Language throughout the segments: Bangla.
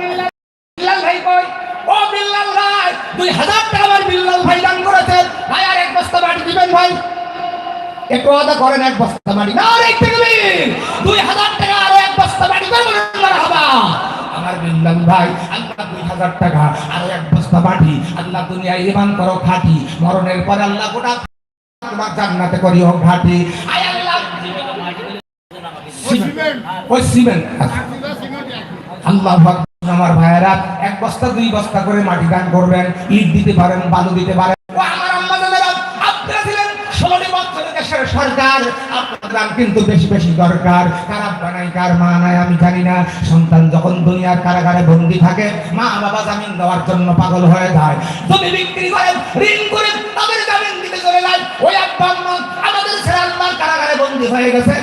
বিল্লাল ভাই কই? ও বিল্লাল ভাই দুই হাজার টাকা বিল্লাল ভাই দান করেছেন। ভাই আর এক বস্তা মাটি দিবেন ভাই। একটু আদা করেন এক বস্তা মাটি। না রে দেখবেন দুই হাজার টাকা আর এক বস্তা মাটি করবেন মারহাবা আমার বিল্লাল ভাই আল্লাহ দুই হাজার টাকা আর এক বস্তা মাটি। আল্লাহ দুনিয়ায় ইমান করো খাটি। মরণের পরে আল্লাহ গোটা তোমার জান্নাতে করিও ঘাটি আয় আল্লাহ। ওই সিমেন্ট। আল্লাহ আকবার। আমার ভাইয়েরা, এক বস্তা, দুই বস্তা করে মাটি দান করবেন, ইট দিতে পারেন, বালু দিতে পারেন। সরকার আপনার কিন্তু বেশি বেশি দরকার। কারা বানাই কার মা নাই, আমি জানি না। সন্তান যখন কারাগারে বন্দি থাকে মা বাবা জামিন দেওয়ার জন্য পাগল হয়ে যায়। জমি বিক্রি করেন, ঋণ করে তাদের জামিন দিতে চলে যায়। ওই আব্বা আমাদের কারাগারে বন্দি হয়ে গেছে।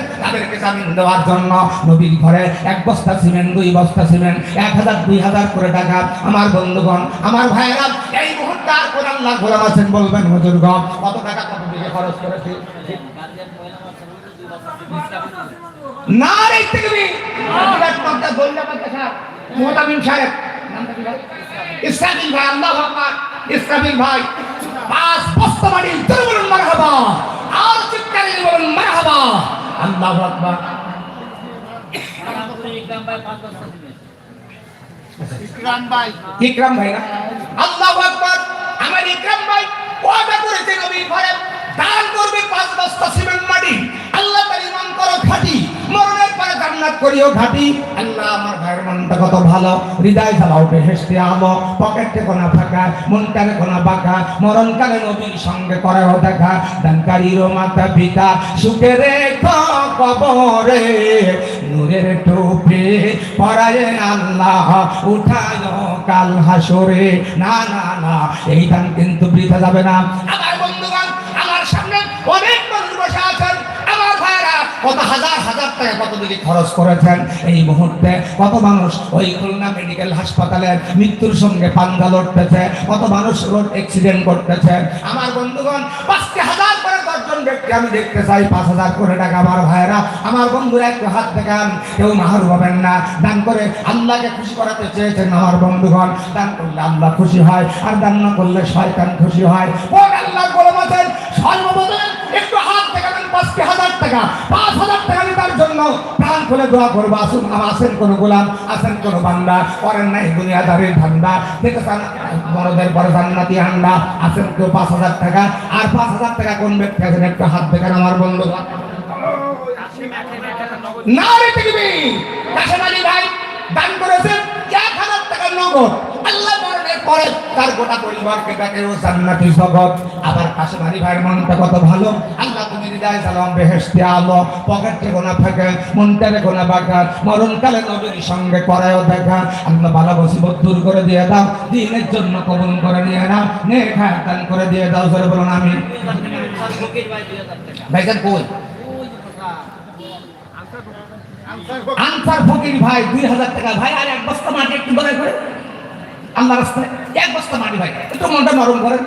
জামিন দেওয়ার জন্য নবীর ঘরে এক বস্তা সিমেন্ট, দুই বস্তা সিমেন্ট, এক হাজার, দুই হাজার করে টাকা। আমার বন্ধুগণ, আমার ভাইয়েরা, এই মুহূর্তে আছেন বলবেন, হুজুর গম কত টাকা, কত দিকে খরচ করেছি? না রে সাহেব? ইসরাফিল ভাই, আল্লাহ ভাই, পাঁচ বস্তা মাটি জোরে বলুন মারহাবা আর চিৎকারে বলুন মারহাবা আল্লাহু আকবার। ইকরাম ভাই। ইকরাম ভাই না? আল্লাহু আকবার। আমার ইকরাম ভাই। করিও ঘাটি আল্লাহ, আমার ভাইয়ের মনটা কত ভালো। হৃদয় জ্বালাও বেহেশতে আলো পকেটে কোনা ফাঁকা মনটারে কোনা বাঁকা। মরণকালে নবীর সঙ্গে করাও দেখা। দানকারীর মাতা পিতা, সুখে কবরে। নূরের টুপি পরায় আল্লাহ উঠায় কাল হাসরে। না না না, এই দান কিন্তু বৃথা যাবে না। কত হাজার হাজার টাকা কত দিকে খরচ করেছেন এই মুহূর্তে? কত মানুষ ওই খুলনা মেডিকেল হাসপাতালে মৃত্যুর সঙ্গে পাঙ্গা লড়তেছে? কত মানুষ রোড অ্যাক্সিডেন্ট করতেছে? আমার বন্ধুগণ, পাঁচটি হাজার করে দশজন ব্যক্তি আমি দেখতে চাই, পাঁচ হাজার করে টাকা আমার ভাইরা আমার বন্ধুরা একটু হাত দেখান, কেউ মাহার হবেন না। দান করে আল্লাহকে খুশি করাতে চেয়েছেন আমার বন্ধুগণ। দান করলে আল্লাহ খুশি হয়, আর দান না করলে শয়তান খুশি হয়। ও আল্লাহ গোলাম আছেন সর্বপ্রথম টাকা। পাঁচ হাজার টাকা নিবার জন্য প্রাণ খুলে দোয়া করব। আসুন আছেন কোন গোলাম আছেন কোন বান্দা। করেন নাই দুনিয়াদারির ধান্দা। দেখেছেন বড়দের বড় জান্নাতি আন্ডা। আছেন কেউ পাঁচ হাজার টাকা। আর পাঁচ হাজার টাকা কোন ব্যক্তি আছেন? একটু হাত দেখান আমার বন্ধু। না ভাই দান করেছেন। এক হাজার টাকার নগদ। আল্লাহ পরে তার গোটা পরিবারকে ডাকে, ও জান্নাতি জগৎ আবার কাশেম আলী ভাইয়ের মনটা কত ভালো? আল্লাহ তুমি হৃদয় সালাম, বেহেশতে আলো, পকেটে গোনা থাকে, মনটারে গোনা বাঁকা মরণকালে নবীর সঙ্গে করায়ও দেখা। আল্লাহ ভালো মুসিবত দূর করে দিয়ে দাও, দিনের জন্য কবুল করে নিয়ে নাও নে দান করে দিয়ে দাও, জোরে বলুন আমি ভাইজান কই? আনসার ফকির ভাই, দুই হাজার টাকা। ভাই, আর এক বস্তা মাটি একটু দয়া করে। আল্লাহ রাস্তায় এক বস্তা মাটি ভাই, একটু মনটা নরম করেন।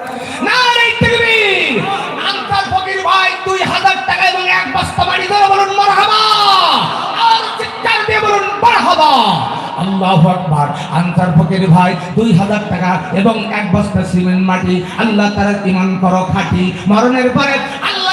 না রে তাকবীর আনসার ফকির ভাই, দুই হাজার টাকা এবং এক বস্তা মাটি ধরে বলুন, মারহাবা! আর চিৎকার দিয়ে বলুন, মারহাবা! আল্লাহু আকবার। আনসার ফকির ভাই, দুই হাজার টাকা এবং এক বস্তা সিমেন্ট মাটি, আল্লাহ তারা ইমান করো খাটি মরণের পরে আল্লাহ